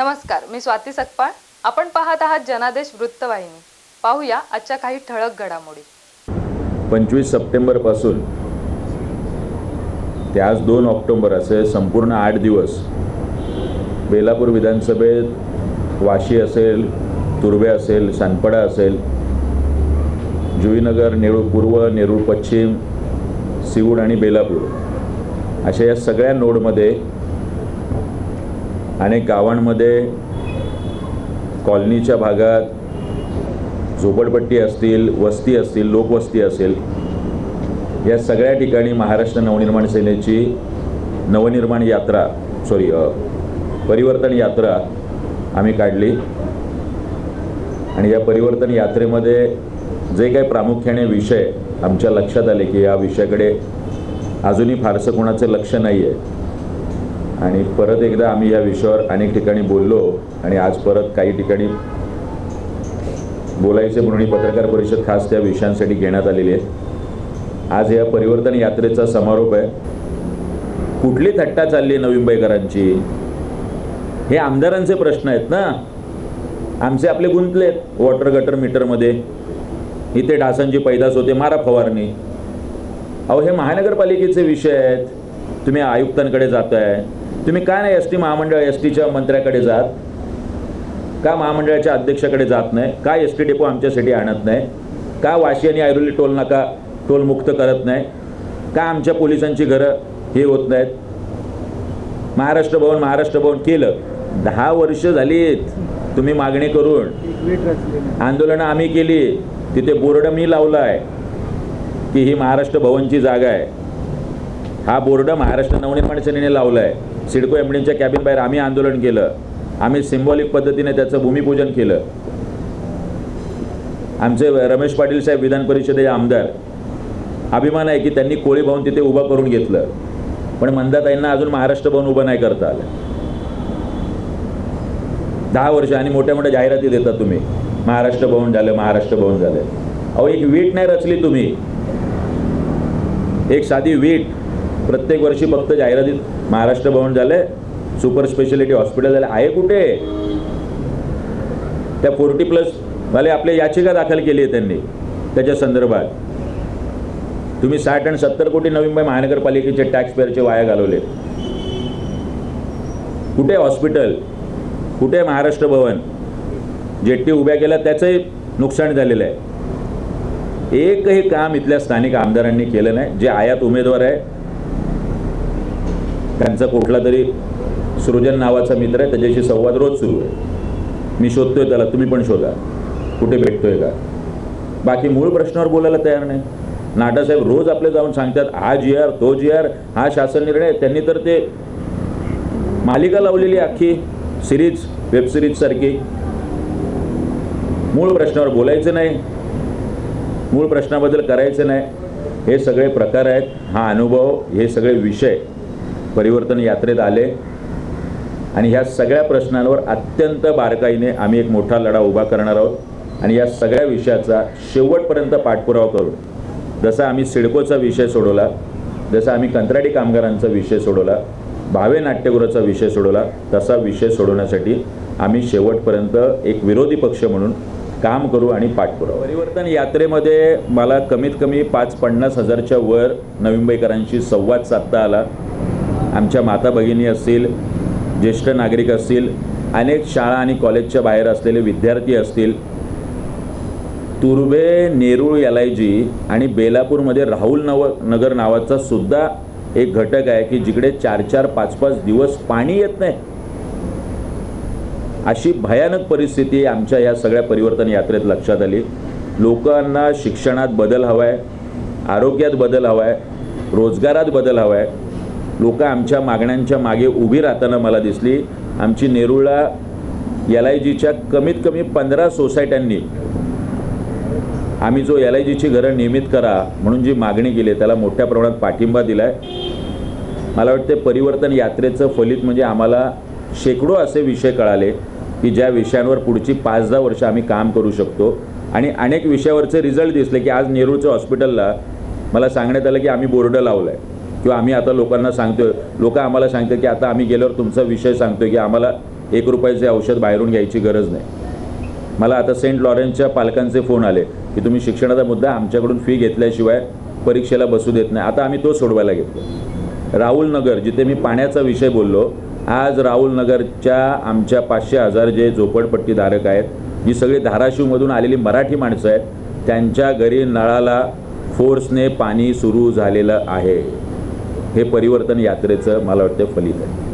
नमस्कार मी स्वाती सकपाळ. आपण पाहत आहात जनादेश वृत्तवाहिनी. पाहूया आजच्या काही ठळक घडामोडी. पंचवीस सप्टेंबरपासून ते आज दोन ऑक्टोंबर असे संपूर्ण आठ दिवस बेलापूर विधानसभेत वाशी असेल तुर्वे असेल सानपडा असेल जुईनगर नेरूळ पूर्व नेरूळ पश्चिम सिऊड आणि बेलापूर अशा या सगळ्या नोडमध्ये अनेक गावांमध्ये कॉलनीच्या भागात झोपडपट्टी असतील वस्ती असतील लोकवस्ती असेल या सगळ्या ठिकाणी महाराष्ट्र नवनिर्माण सेनेची नवनिर्माण यात्रा सॉरी परिवर्तन यात्रा आम्ही काढली. आणि या परिवर्तन यात्रेमध्ये जे काही प्रामुख्याने विषय आमच्या लक्षात आले की या विषयाकडे अजूनही फारसं कोणाचं लक्ष नाही आहे आणि परत एकदा आम्ही या विषयावर अनेक ठिकाणी बोललो आणि आज परत काही ठिकाणी बोलायचे म्हणून ही पत्रकार परिषद खास त्या विषयांसाठी घेण्यात आलेली आहे. आज या परिवर्तन यात्रेचा समारोप आहे. कुठली थट्टा चालली आहे नवी मुंबईकरांची हे आमदारांचे प्रश्न आहेत ना. आमचे आपले गुंतलेत वॉटर गटर मीटरमध्ये इथे डासांची पैदास होते मारा फवारणी. अहो हे महानगरपालिकेचे विषय आहेत. तुम्ही आयुक्तांकडे जाताय. तुम्ही का नाही एस टी महामंडळ एस टीच्या मंत्र्याकडे जात? का महामंडळाच्या अध्यक्षाकडे जात नाही? का एस टी डेपो आमच्यासाठी आणत नाही? का वाशी आणि ऐरोली टोल नाका टोल मुक्त करत नाही? का आमच्या पोलिसांची घरं हे होत नाहीत? महाराष्ट्र भवन महाराष्ट्र भवन केलं. दहा वर्ष झालीत. तुम्ही मागणी करून. आंदोलनं आम्ही केली. तिथे बोर्ड मी लावला आहे की ही महाराष्ट्र भवनची जागा आहे. हा बोर्ड महाराष्ट्र नवनिर्माण सेनेने लावला आहे सिडको एमडीच्या कॅबिन बाहेर आम्ही आंदोलन केलं. आम्ही सिम्बॉलिक पद्धतीने त्याचं भूमिपूजन केलं. आमचे रमेश पाटील साहेब विधान परिषदेचे आमदार. अभिमान आहे की त्यांनी कोळी भवन तिथे उभं करून घेतलं. पण मंदाताईंना अजून महाराष्ट्र भवन उभं नाही करता आलं. दहा वर्ष आणि मोठ्या मोठ्या जाहिराती देता तुम्ही. महाराष्ट्र भवन झालं महाराष्ट्र भवन झालं. अहो एक वीट नाही रचली तुम्ही. एक साधी वीट. प्रत्येक वर्षी फक्त जाहिरातीत महाराष्ट्र भवन झालंय. सुपर स्पेशालिटी हॉस्पिटल झालं आहे कुठे? त्या फोर्टी प्लस वाले आपल्या याचिका दाखल केली आहे त्यांनी त्याच्या संदर्भात. तुम्ही साठ आणि सत्तर कोटी नवी मुंबई महानगरपालिकेचे टॅक्स पेअरचे वाया घालवले. कुठे हॉस्पिटल कुठे महाराष्ट्र भवन? जेट्टी उभ्या केल्या त्याचंही नुकसान झालेलं आहे. एकही काम इथल्या स्थानिक आमदारांनी केलं नाही. जे आयात उमेदवार आहे त्यांचा कुठला तरी सृजन नावाचा मित्र आहे त्याच्याशी संवाद रोज सुरू आहे. मी शोधतोय त्याला तुम्ही पण शोधा. कुठे भेटतोय का? बाकी मूळ प्रश्नावर बोलायला तयार नाही. नाटासाहेब रोज आपले जाऊन सांगतात हा जी आर तो जी आर हा शासन निर्णय त्यांनी तर ते मालिका लावलेली अख्खी सिरीज वेब सिरीज सारखी. मूळ प्रश्नावर बोलायचं नाही. मूळ प्रश्नाबद्दल करायचं नाही. हे सगळे प्रकार आहेत. हा अनुभव हे सगळे विषय. परिवर्तन यात्रेत आले. आणि ह्या सगळ्या प्रश्नांवर अत्यंत बारकाईने आम्ही एक मोठा लढा उभा करणार आहोत. आणि या सगळ्या विषयाचा शेवटपर्यंत पाठपुरावा करू. जसा आम्ही सिडकोचा विषय सोडवला जसा आम्ही कंत्राटी कामगारांचा विषय सोडवला भावे नाट्यगृहाचा विषय सोडवला तसा विषय सोडवण्यासाठी आम्ही शेवटपर्यंत एक विरोधी पक्ष म्हणून काम करू आणि पाठपुरावा परिवर्तन यात्रेमध्ये मला कमीत कमी पाच पन्नास हजारच्या वर नवी मुंबईकरांशी संवाद साधता आला. आमच्या माता भगिनी असतील ज्येष्ठ नागरिक असतील अनेक शाळा आणि कॉलेजच्या बाहेर असलेले विद्यार्थी असतील Turbhe Nerul L I G आणि बेलापूरमध्ये राहुल नव नगर नावाचा सुद्धा एक घटक आहे की जिकडे चार चार पाच पाच दिवस पाणी येत नाही. अशी भयानक परिस्थिती आमच्या या सगळ्या परिवर्तन यात्रेत लक्षात आली. लोकांना शिक्षणात बदल हवा आहे आरोग्यात बदल हवा आहे रोजगारात बदल हवा आहे लोक आमच्या मागण्यांच्या मागे उभी राहताना मला दिसली. आमची नेरूळला एल आय जीच्या कमीत कमी पंधरा सोसायट्यांनी आम्ही जो एल आय जीची घरं नियमित करा म्हणून जी मागणी केली आहे त्याला मोठ्या प्रमाणात पाठिंबा दिला आहे मला वाटते परिवर्तन यात्रेचं फलित म्हणजे आम्हाला शेकडो असे विषय कळाले की ज्या विषयांवर पुढची पाच दहा वर्ष आम्ही काम करू शकतो. आणि अनेक विषयावरचे रिझल्ट दिसले की आज नेरूळच्या हॉस्पिटलला मला सांगण्यात आलं की आम्ही बोर्ड लावला आहे किंवा आम्ही आता लोकांना सांगतोय लोक आम्हाला सांगतात की आता आम्ही गेल्यावर तुमचा विषय सांगतोय की आम्हाला एक रुपयाचे औषध बाहेरून घ्यायची गरज नाही. मला आता सेंट लॉरेन्सच्या पालकांचे फोन आले की तुम्ही शिक्षणाचा मुद्दा आमच्याकडून फी घेतल्याशिवाय परीक्षेला बसू देत नाही. आता आम्ही तो सोडवायला घेतलो राहुल नगर जिथे मी पाण्याचा विषय बोललो आज राहुल नगरच्या आमच्या पाचशे हजार जे झोपडपट्टीधारक आहेत जी सगळी धाराशिवमधून आलेली मराठी माणसं आहेत त्यांच्या घरी नळाला फोर्सने पाणी सुरू झालेलं आहे. हे परिवर्तन यात्रेचं मला वाटतं फलित आहे.